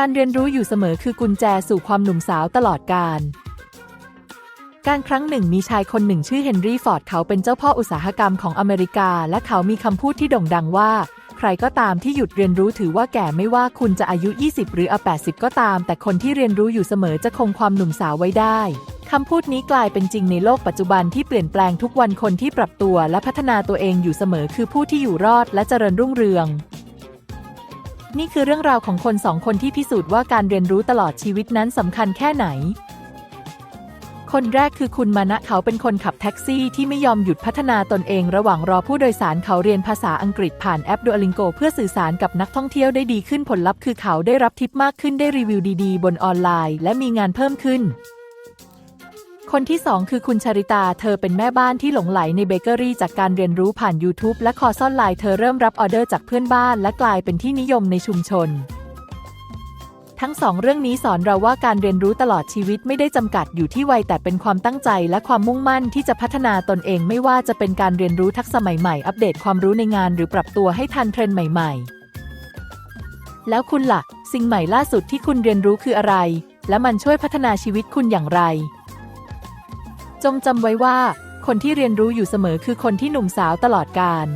การเรียนรู้อยู่เสมอคือกุญแจสู่ความหนุ่มสาวตลอดกาลการครั้งหนึ่งมีชายคนหนึ่งชื่อเฮนรี่ฟอร์ดเขาเป็นเจ้าพ่ออุตสาหกรรมของอเมริกา และเขามีคำพูดที่โด่งดังว่า ใครก็ตามที่หยุดเรียนรู้ถือว่าแก่ไม่ว่าคุณจะอายุ 20 หรืออา80 ก็ตาม แต่คนที่เรียนรู้อยู่เสมอจะคงความหนุ่มสาวไว้ได้คำพูดนี้กลายเป็นจริงในโลกปัจจุบันที่เปลี่ยนแปลงทุกวันคนที่ปรับตัวและพัฒนาตัวเองอยู่เสมอคือผู้ที่อยู่รอดและเจริญรุ่งเรือง นี่คือเรื่องราวของคนสองคนที่พิสูจน์ว่าการเรียนรู้ตลอดชีวิตนั้นสำคัญแค่ไหน คนแรกคือคุณมานะเขาเป็นคนขับแท็กซี่ที่ไม่ยอมหยุดพัฒนาตนเองระหว่างรอผู้โดยสารเขาเรียนภาษาอังกฤษผ่านแอป Duolingo เพื่อสื่อสารกับนักท่องเที่ยวได้ดีขึ้นผลลัพธ์คือเขาได้รับทิปมากขึ้นได้รีวิวดีๆ บนออนไลน์ และมีงานเพิ่มขึ้น คนที่สองคือคุณชริตา เธอเป็นแม่บ้านที่หลงไหลในเบเกอรี่จากการเรียนรู้ผ่าน YouTube และคอร์สออนไลน์เธอเริ่มรับออเดอร์จากเพื่อนบ้าน และกลายเป็นที่นิยมในชุมชน ทั้งสองเรื่องนี้สอนเราว่าการเรียนรู้ตลอดชีวิตไม่ได้จำกัดอยู่ที่วัยแต่เป็นความตั้งใจและความมุ่งมั่นที่จะพัฒนาตนเองไม่ว่าจะเป็นการเรียนรู้ทักษะใหม่ๆ อัปเดตความรู้ในงาน หรือปรับตัวให้ทันเทรนด์ใหม่ ๆ แล้วคุณล่ะ สิ่งใหม่ล่าสุดที่คุณเรียนรู้คืออะไร และมันช่วยพัฒนาชีวิตคุณอย่างไร จงจำไว้ว่า คนที่เรียนรู้อยู่เสมอคือคนที่หนุ่มสาวตลอดกาล